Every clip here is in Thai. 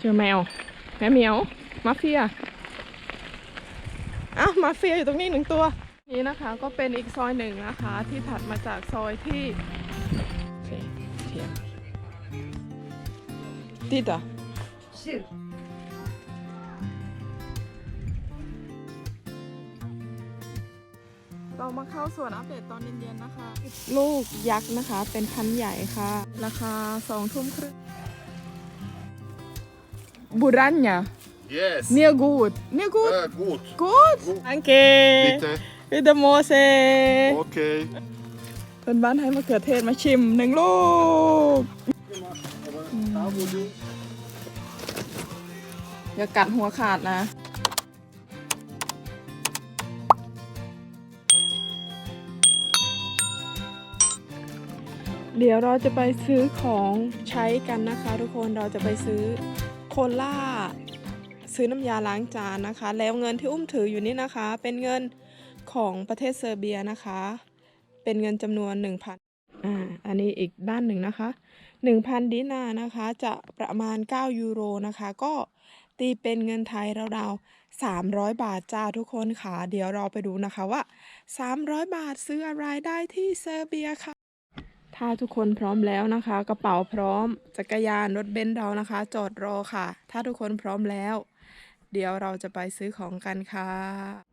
เจอแมว แมวเหมียว มาเฟียอ้าวมาเฟียอยู่ตรงนี้หนึ่งตัว นี่นะคะก็เป็นอีกซอยหนึ่งนะคะ ที่ถัดมาจากซอยที่โอเคเทียมติดอะ Shoot. เรามาเข้าส่วนอัปเดตตอนเย็นๆนะคะ ลูกยักษ์นะคะ เป็นพันธุ์ใหญ่ค่ะ ราคาสองทุ่มครึ่ง บุรันยา Yes. เนียกูดเนียกูด Uh, good. กูดอังเก Bitte. วิดโมเซ Okay. เพื่อนบ้านให้มะเขือเทศมาชิมหนึ่งลูกอย่ากัดหัวขาดนะ เดี๋ยวเราจะไปซื้อของใช้กันนะคะ ทุกคนเราจะไปซื้อโค ล่าซื้อน้ำยาล้างจานนะคะ แล้วเงินที่อุ้มถืออยู่นี่นะคะ เป็นเงินของประเทศเซอร์เบียนะคะ เป็นเงินจำนวน 1,000อ่าอันนี้อีกด้านหนึ่งนะคะ 1,000ดินานะคะ จะประมาณ 9 ยูโรนะคะ ก็ตีเป็นเงินไทยราวๆ300 บาทจ้าทุกคนค่ะ เดี๋ยวเราไปดูนะคะว่า 300 บาทซื้ออะไรได้ที่เซอร์เบียค่ะ ถ้าทุกคนพร้อมแล้วนะคะ กระเป๋าพร้อม จักรยานรถเบนซ์เรานะคะ จอดรอค่ะ ถ้าทุกคนพร้อมแล้ว เดี๋ยวเราจะไปซื้อของกันค่ะ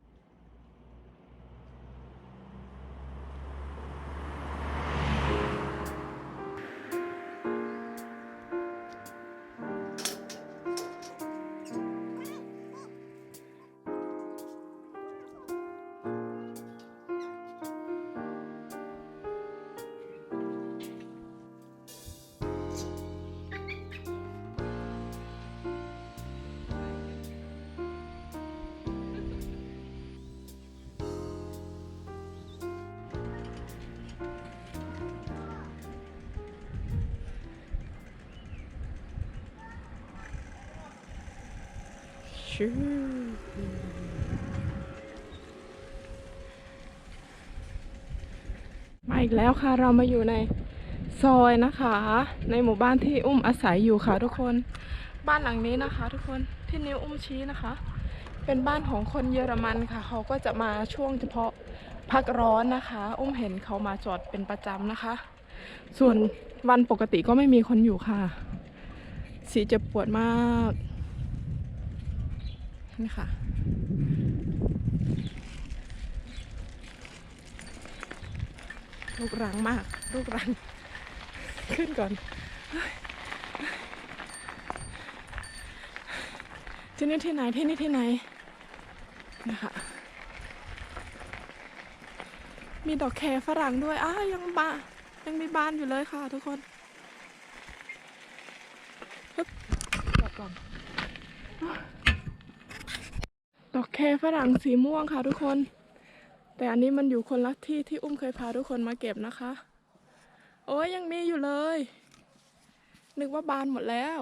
ชื่อมาอีกแล้วค่ะเรามาอยู่ในซอยนะคะ ในหมู่บ้านที่อุ้มอาศัยอยู่ค่ะทุกคน บ้านหลังนี้นะคะ ทุกคนที่นิ้วอุ้มชี้นะคะ เป็นบ้านของคนเยอรมันค่ะ เขาก็จะมาช่วงเฉพาะพักร้อนนะคะ อุ้มเห็นเขามาจอดเป็นประจำนะคะ ส่วนวันปกติก็ไม่มีคนอยู่ค่ะ สีจ็บปวดมาก นี่ค่ะ ลูกรังมาก ลูกรัง ขึ้นก่อน ที่นี่ที่ไหนที่นี่ที่ไหนนะคะมีดอกแคฝรั่งด้วยอ้ายังบานยังมีบานอยู่เลยค่ะทุกคนฮึบจอดก่อน ดอกแคฝรั่งสีม่วงค่ะทุกคน แต่อันนี้มันอยู่คนละที่ที่อุ้มเคยพาทุกคนมาเก็บนะคะ โอ้ยยังมีอยู่เลย นึกว่าบานหมดแล้ว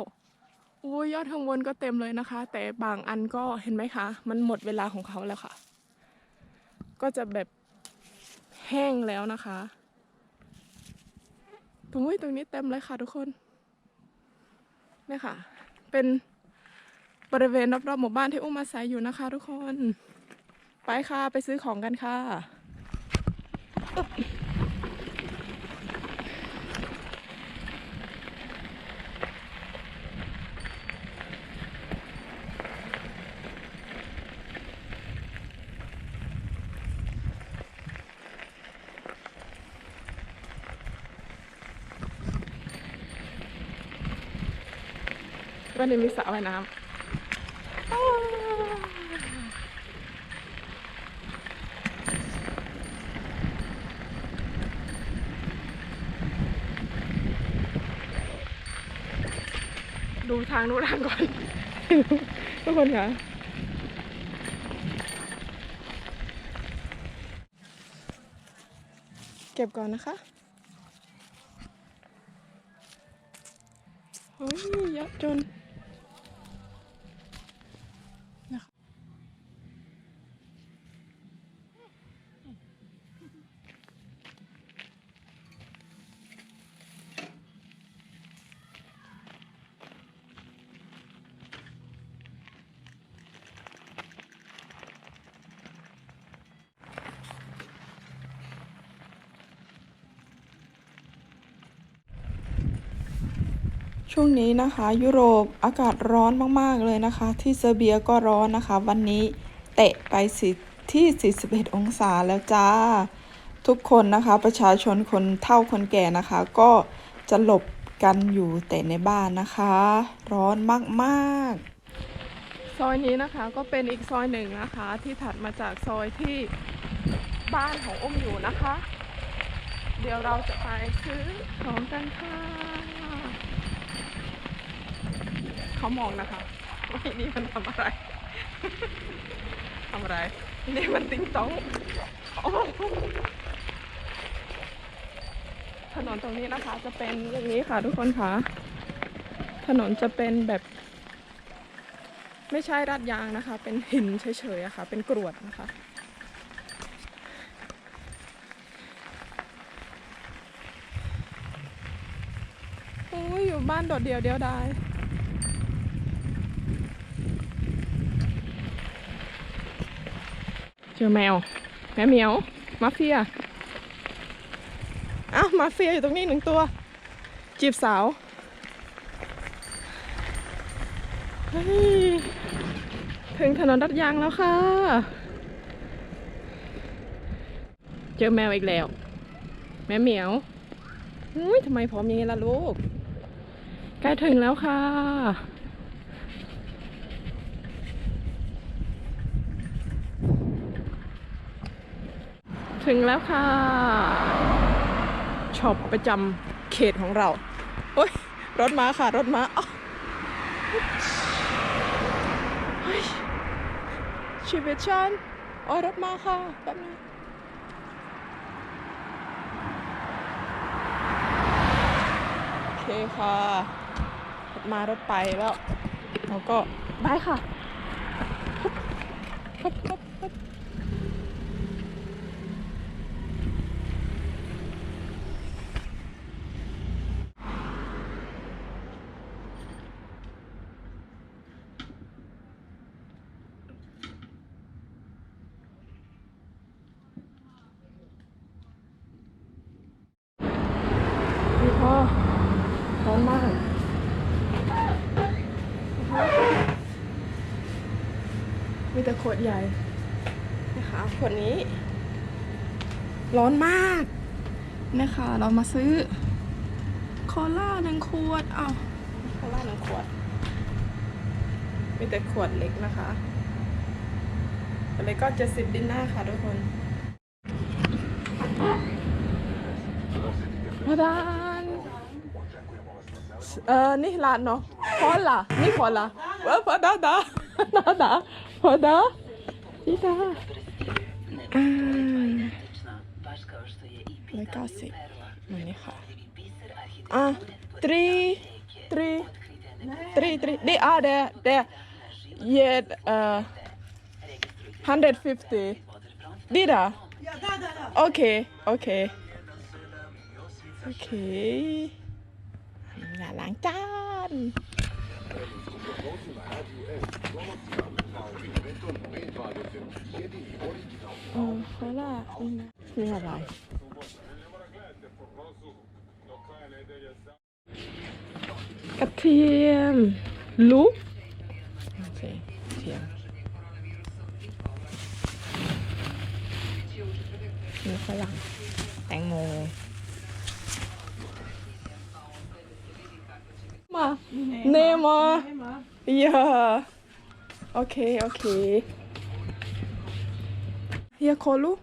อุ้ยยอดข้างบนก็เต็มเลยนะคะ แต่บางอันก็เห็นไหมคะ มันหมดเวลาของเขาแล้วค่ะ ก็จะแบบแห้งแล้วนะคะตรงนี้ตรงนี้เต็มเลยค่ะทุกคนเนี่ยค่ะ เป็น บริเวณรอบๆหมู่บ้านที่อุ้มอาศัยอยู่นะคะทุกคน ไปค่ะไปซื้อของกันค่ะบวันนี้มีสระว่ายน้ำ ทางนู้นทางก่อน ทุกคนค่ะเก็บก่อนนะคะเฮ้ยเยอะจน ช่วงนี้นะคะ ยุโรปอากาศร้อนมากๆเลยนะคะ ที่เซอร์เบียก็ร้อนนะคะ วันนี้เตะไปสิที่ 41 องศาแล้วจ้า ทุกคนนะคะ ประชาชนคนเฒ่าคนแก่นะคะ ก็จะหลบกันอยู่แต่ในบ้านนะคะ ร้อนมากๆ ซอยนี้นะคะก็เป็นอีกซอยหนึ่งนะคะ ที่ถัดมาจากซอยที่บ้านของอุ้มอยู่นะคะ เดี๋ยวเราจะไปซื้อของกันค่ะ เขามองนะคะว่าไอ้นี่มันทำอะไรทำอะไรนี่มันติงต้องโอ้ถนนตรงนี้นะคะ จะเป็นอย่างนี้ค่ะ ทุกคนค่ะถนนจะเป็นแบบ ไม่ใช่รัดยางนะคะ เป็นหินเฉยๆอะค่ะ เป็นกรวดนะคะ โอ้ยอยู่บ้านโดดเดี่ยวเดียวดาย เจอแมว แมวเหมียว มาเฟียอ้าวมาเฟียอยู่ตรงนี้หนึ่งตัว จีบสาวเฮ้ยถึงถนนรัดยางแล้วค่ะ เจอแมวอีกแล้ว แมวเหมียวอุ้ยทำไมผอมอย่างนี้ล่ะลูก ใกล้ถึงแล้วค่ะ ถึงแล้วค่ะช็อปประจำเขตของเรา โอ้ย รถมาค่ะ รถมาอ้าวเฮ้ยชีวิตฉันโอ้ยรถมาค่ะแป๊บนึงโอเคค่ะ รถมารถไปแล้วเราก็ไปค่ะฮึบฮึบฮึบพี่พ่อร้อนมาก มี แต่ขวดใหญ่นะคะขวดนี้ ร้อนมากนะคะ เรามาซื้อโคลาหนึ่งขวดอ้าวโคลาหนึ่งขวด มีแต่ขวดเล็กนะคะอะไรก็จะสิบดินหน้าค่ะทุกคนมาดานเออนี่ร้านเนาะพอละนี่พอละเออพอดาดาดาดา พอดาดีดาอ่า Baška što je i ร้อย pita เก้าสิบ perla. อันนี้ค่ะ Biser อะ three three three three นี่อะเดเดเย็ดเอ่อ hundred fifty ดีดาโอ Okay, okay. Hier, Kolo.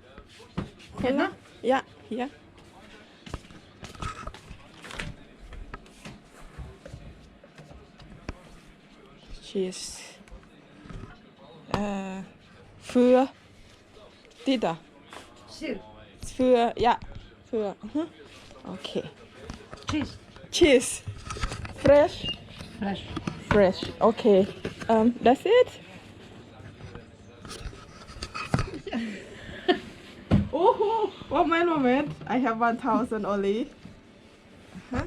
Cola? Ja, hier. Cheers. Äh, für die da. Für, ja, für. Mhm. Okay. Cheers. Cheers. Fresh. Fresh. Fresh. Okay. Um, that's it. oh, one moment, moment. I have 1,000 only. Huh?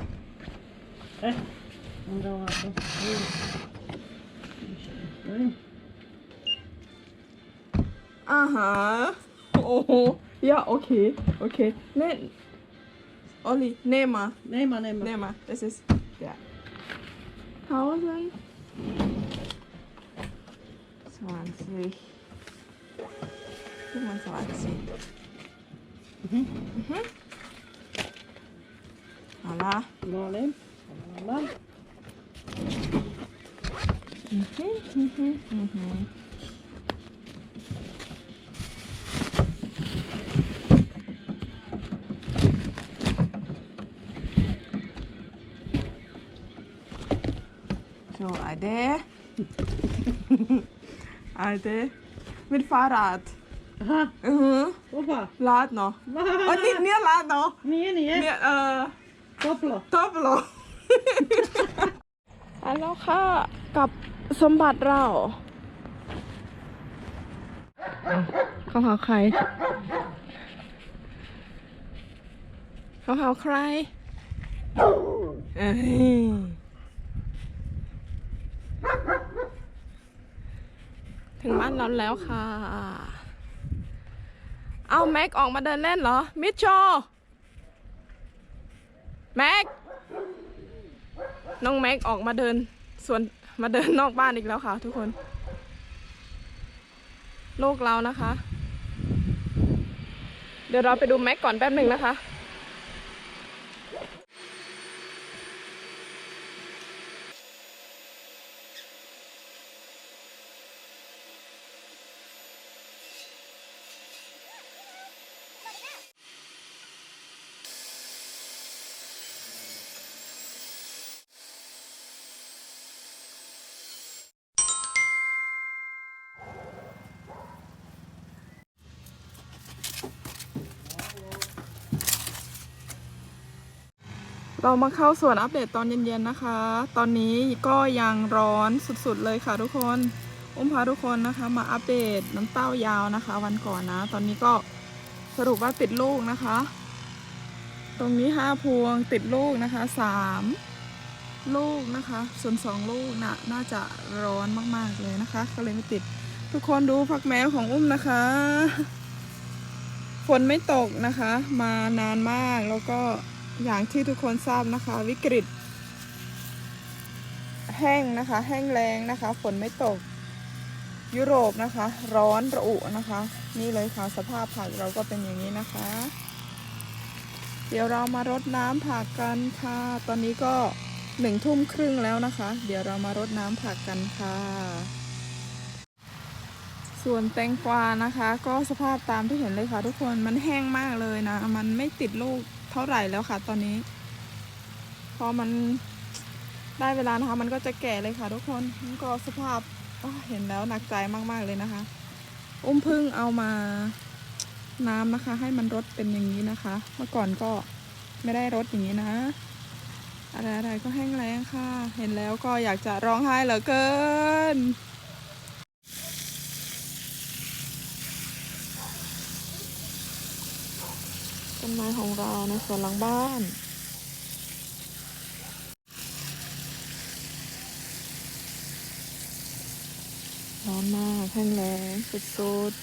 Das. Aha. Oh, ja, okay. Okay. Ne Olli, maar nee, maar. Nema. Das ist. Ja. tausend zwanzig fünfundzwanzig Mhm. Mhm. Voilà. Voilà. Voilà. Mhm, mhm, mhm. So, Ade. Ade. Mit Fahrrad. Aha, Mhm. Opa. Lad noch. Wow. Oh, nicht, nicht Lad noch. Nee, nee. Nicht, äh, Doppler. ตบเหรออันแล้วค่ะ กับสมบัติเราเขาหาใครเขาหาใครเอ้ยถึง บ้านเราแล้วค่ะ เอาแม็กออกมาเดินเล่นเหรอ มิชโชแม็ก น้องแม็กออกมาเดินสวนมาเดินนอกบ้านอีกแล้วค่ะทุกคน ลูกเรานะคะ เดี๋ยวเราไปดูแม็กก่อนแป๊บหนึ่งนะคะ เรามาเข้าส่วนอัปเดตตอนเย็นๆนะคะ ตอนนี้ก็ยังร้อนสุดๆเลยค่ะทุกคน อุ้มพาทุกคนนะคะ มาอัปเดตน้ำเต้ายาวนะคะ วันก่อนนะ ตอนนี้ก็สรุปว่าติดลูกนะคะ ตรงนี้ห้าพวงติดลูกนะคะสามลูกนะคะ ส่วนสองลูกน่ะน่าจะร้อนมากๆเลยนะคะ ก็เลยไม่ติด ทุกคนดูพักแมวของอุ้มนะคะ ฝนไม่ตกนะคะ มานานมากแล้วก็ อย่างที่ทุกคนทราบนะคะ วิกฤต แห้งนะคะ แห้งแรงนะคะ ฝนไม่ตก ยุโรปนะคะ ร้อนระอุนะคะ นี่เลยค่ะสภาพผักเราก็เป็นอย่างนี้นะคะ เดี๋ยวเรามารดน้ำผักกันค่ะ ตอนนี้ก็หนึ่งทุ่มครึ่งแล้วนะคะ เดี๋ยวเรามารดน้ำผักกันค่ะ ส่วนแตงกวานะคะ ก็สภาพตามที่เห็นเลยค่ะทุกคนมันแห้งมากเลยนะ มันไม่ติดลูก เท่าไหร่แล้วค่ะ ตอนนี้ พอมันได้เวลานะคะ มันก็จะแก่เลยค่ะ ทุกคนมันก็สภาพเห็นแล้วหนักใจมากๆเลยนะคะ อุ้มพึ่งเอามาน้ำนะคะ ให้มันรดเป็นอย่างนี้นะคะ เมื่อก่อนก็ไม่ได้รดอย่างนี้นะอะไรๆก็แห้งแล้งค่ะ เห็นแล้วก็อยากจะร้องไห้เหลือเกิน ต้นไม้ของเราในสวนหลังบ้านร้อนมากแห้งแล้งสุดๆ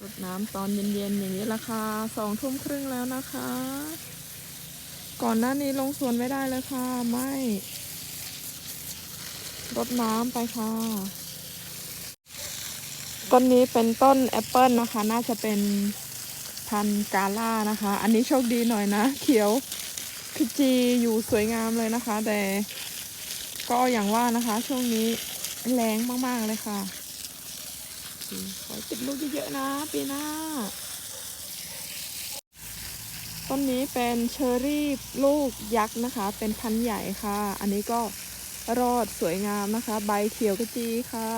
รดน้ำตอนเย็นๆอย่างนี้ราคาสองทุ่มครึ่งแล้วนะคะ ก่อนหน้านี้ลงสวนไม่ได้เลยค่ะ ไม่ รดน้ำไปค่ะ ต้นนี้เป็นต้นแอปเปิลนะคะ น่าจะเป็นพันกาล่านะคะ อันนี้โชคดีหน่อยนะ เขียวขจีอยู่สวยงามเลยนะคะ แต่ก็อย่างว่านะคะ ช่วงนี้แรงมากๆเลยค่ะ ขอติดลูกเยอะๆนะปีหน้า ต้นนี้เป็นเชอร์รี่ลูกยักษ์นะคะ เป็นพันธุ์ใหญ่ค่ะ อันนี้ก็ รอดสวยงามนะคะ ใบเขียวกระจีค่ะ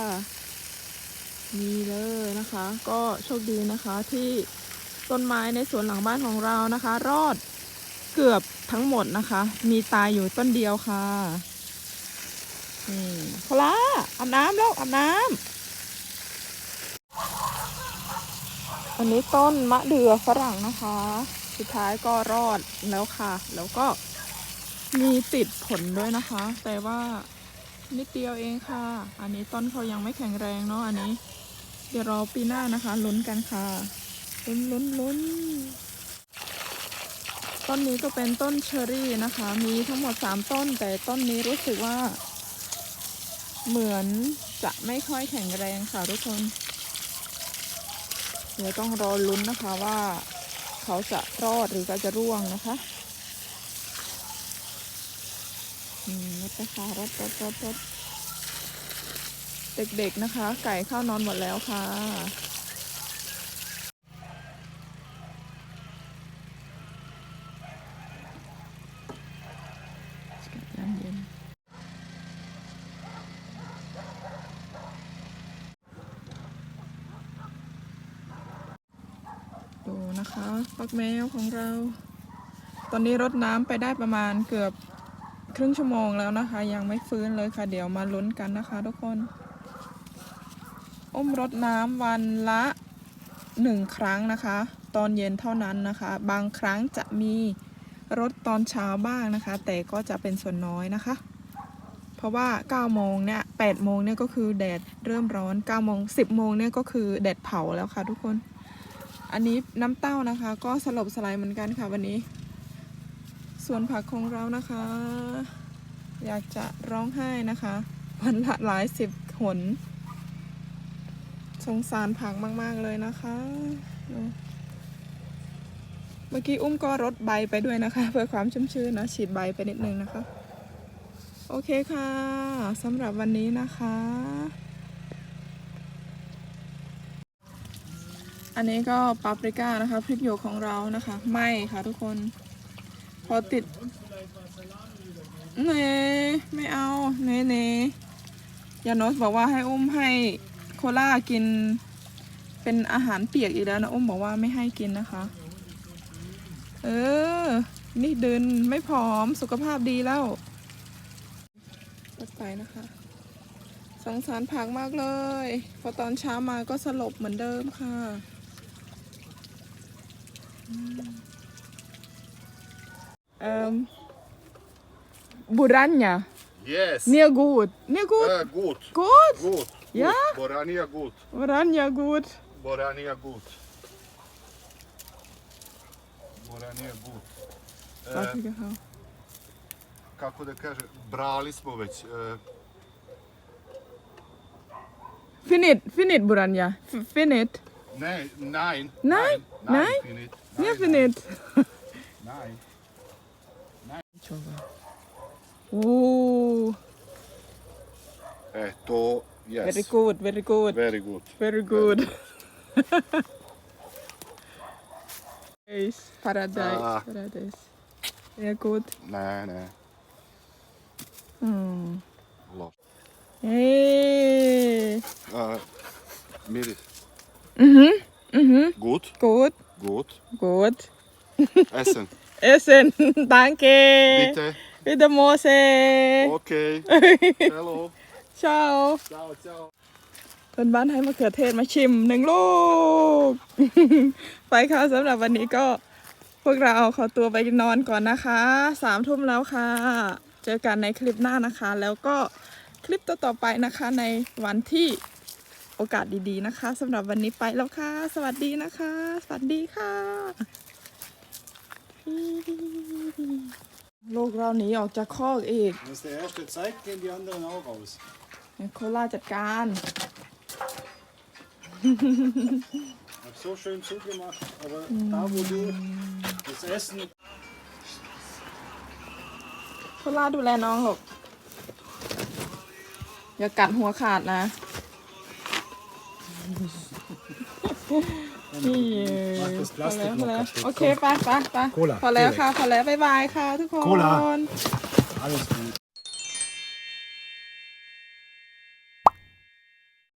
นี่เลยนะคะ ก็โชคดีนะคะที่ต้นไม้ในสวนหลังบ้านของเรานะคะ รอดเกือบทั้งหมดนะคะ มีตายอยู่ต้นเดียวค่ะนี่พลาอาบน้ำแล้วอาบน้ำอันนี้ต้นมะเดื่อฝรั่งนะคะ สุดท้ายก็รอดแล้วค่ะ แล้วก็ มีติดผลด้วยนะคะ แต่ว่านิดเดียวเองค่ะ อันนี้ต้นเขายังไม่แข็งแรงเนาะอันนี้ เดี๋ยวรอปีหน้านะคะลุ้นกันค่ะล้นล้นล้นต้นนี้ก็เป็นต้นเชอรี่นะคะ มีทั้งหมด3ต้น แต่ต้นนี้รู้สึกว่า เหมือนจะไม่ค่อยแข็งแรงค่ะทุกคน เดี๋ยวต้องรอลุ้นนะคะว่า เขาจะรอดหรือก็จะร่วงนะคะอืมร ถนะคะรถรถรถรถเด็กๆนะคะ ไก่เข้านอนหมดแล้วค่ะ น้ำเย็น ดูนะคะปักแมวของเรา ตอนนี้รดน้ำไปได้ประมาณเกือบ ครึ่งชั่วโมงแล้วนะคะ ยังไม่ฟื้นเลยค่ะ เดี๋ยวมาลุ้นกันนะคะทุกคนอุ้มรดน้ำวันละหนึ่งครั้งนะคะ ตอนเย็นเท่านั้นนะคะ บางครั้งจะมีรถตอนเช้าบ้างนะคะ แต่ก็จะเป็นส่วนน้อยนะคะ เพราะว่า 9 โมงเนี่ย8โมงเนี่ยก็คือแดดเริ่มร้อน 9 โมง 10 โมงเนี่ยก็คือแดดเผาแล้วค่ะทุกคน อันนี้น้ำเต้านะคะ ก็สลบสลายเหมือนกันค่ะวันนี้ สวนผักของเรานะคะ อยากจะร้องไห้นะคะ วันละหลายสิบหน สงสารผักมาก ๆ เลยนะคะ เมื่อกี้อุ้มก็รดใบไปด้วยนะคะ เพื่อความชุ่มชื้นนะ ฉีดใบไปนิดนึงนะคะ โอเคค่ะสำหรับวันนี้นะคะ อันนี้ก็ปาปริก้านะคะ พริกหยวกของเรานะคะไหม่ค่ะทุกคน พอติดเนไม่เอาเนเนยานอสบอกว่าให้อุ้มให้โคล่ากิน เป็นอาหารเปียกอีกแล้วนะอุ้มบอกว่าไม่ให้กินนะคะ เออ นี่เดินไม่ผอมสุขภาพดีแล้วรถไปนะคะสงสารผักมากเลย พอตอนเช้ามาก็สลบเหมือนเดิมค่ะ เอ่อบุรันยา Yes. เนียกูดเนียกูด Uh, good. กูด Good. Ja? Good. Boranija good. บุรันยากูด Boranija good. Boranija good. ก็ E, ที่เขา kako da kaže, brali smo već. E, ฟินิชฟินิชบุรันยาฟินิช ne, nine. Nine? Nine? Finit. เนี่ย Nine, ฟินิช Nine. โชว์ก่อนโอ้ E, to, yes. very good very good Very good. very good Paradise paradise Ah. paradise yeah good Ne, ne. อืม Loš. เฮ้ E, miris. อือหืออือหือ Good. good Good. good Essen. Essen danke Bitte. Bitte Mose Okay. Hello. ciao Ciao, ciao. เพื่อนบ้านให้มะเขือเทศมาชิมหนึ่งลูก ไปค่ะสำหรับวันนี้ก็พวกเราขอตัวไปนอนก่อนนะคะ สามทุ่มแล้วค่ะ เจอกันในคลิปหน้านะคะ แล้วก็คลิปต่อๆไปนะคะในวันที่โอกาสดีๆนะคะสำหรับวันนี้ไปแล้วค่ะ สวัสดีนะคะ สวัสดีค่ะ ลูกเราหนีออกจากคอกอีก Wenn es der erste zeigt, gehen die anderen auch raus. โคล่าจัดการ Hab so schön zugemacht, aber da wo du das Essen โคล่าดูแลน้องหรอกอย่ากัดหัวขาดนะ นี่ Mach das พอแล้ว Plastik พอ noch แล้ว kaputt. โอเค Komm, ไปไปไปโคล่าพอแล้วค่ะ พอแล้ว บ๊ายบายค่ะทุกคน